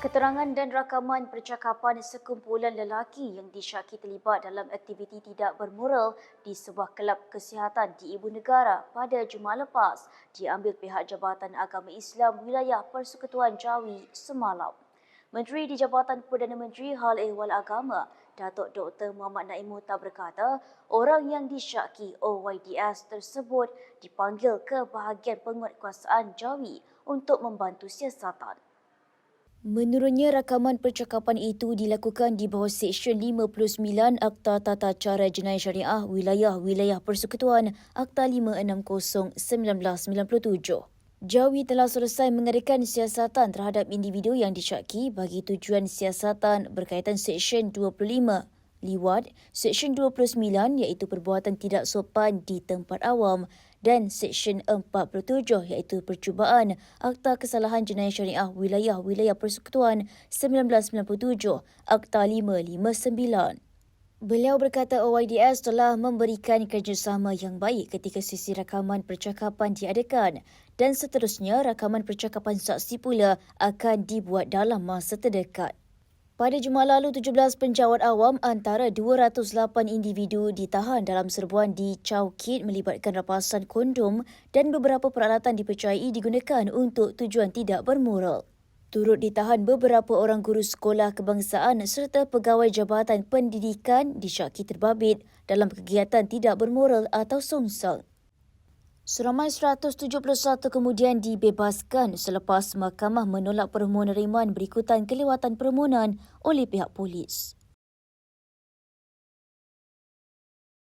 Keterangan dan rakaman percakapan sekumpulan lelaki yang disyaki terlibat dalam aktiviti tidak bermoral di sebuah kelab kesihatan di ibu negara pada Jumaat lepas diambil pihak Jabatan Agama Islam Wilayah Persekutuan Jawi semalam. Menteri di Jabatan Perdana Menteri Hal Ehwal Agama, Datuk Dr. Muhammad Naim Muhtar berkata, orang yang disyaki OYDS tersebut dipanggil ke bahagian penguatkuasaan Jawi untuk membantu siasatan. Menurutnya, rakaman percakapan itu dilakukan di bawah Seksyen 59 Akta Tata Cara Jenayah Syariah Wilayah-Wilayah Persekutuan Akta 560-1997. Jawi telah selesai mengadakan siasatan terhadap individu yang disyaki bagi tujuan siasatan berkaitan Seksyen 25 liwat, Seksyen 29 iaitu perbuatan tidak sopan di tempat awam dan Seksyen 47 iaitu percubaan Akta Kesalahan Jenayah Syariah Wilayah-Wilayah Persekutuan 1997 Akta 559. Beliau berkata OYDS telah memberikan kerjasama yang baik ketika sesi rakaman percakapan diadakan dan seterusnya rakaman percakapan saksi pula akan dibuat dalam masa terdekat. Pada Jumaat lalu, 17 penjawat awam antara 208 individu ditahan dalam serbuan di Chowkit melibatkan rapasan kondom dan beberapa peralatan dipercayai digunakan untuk tujuan tidak bermoral. Turut ditahan beberapa orang guru sekolah kebangsaan serta pegawai Jabatan Pendidikan disyaki terbabit dalam kegiatan tidak bermoral atau songsal. Seramai 171 kemudian dibebaskan selepas mahkamah menolak permohonan riman berikutan kelewatan permohonan oleh pihak polis.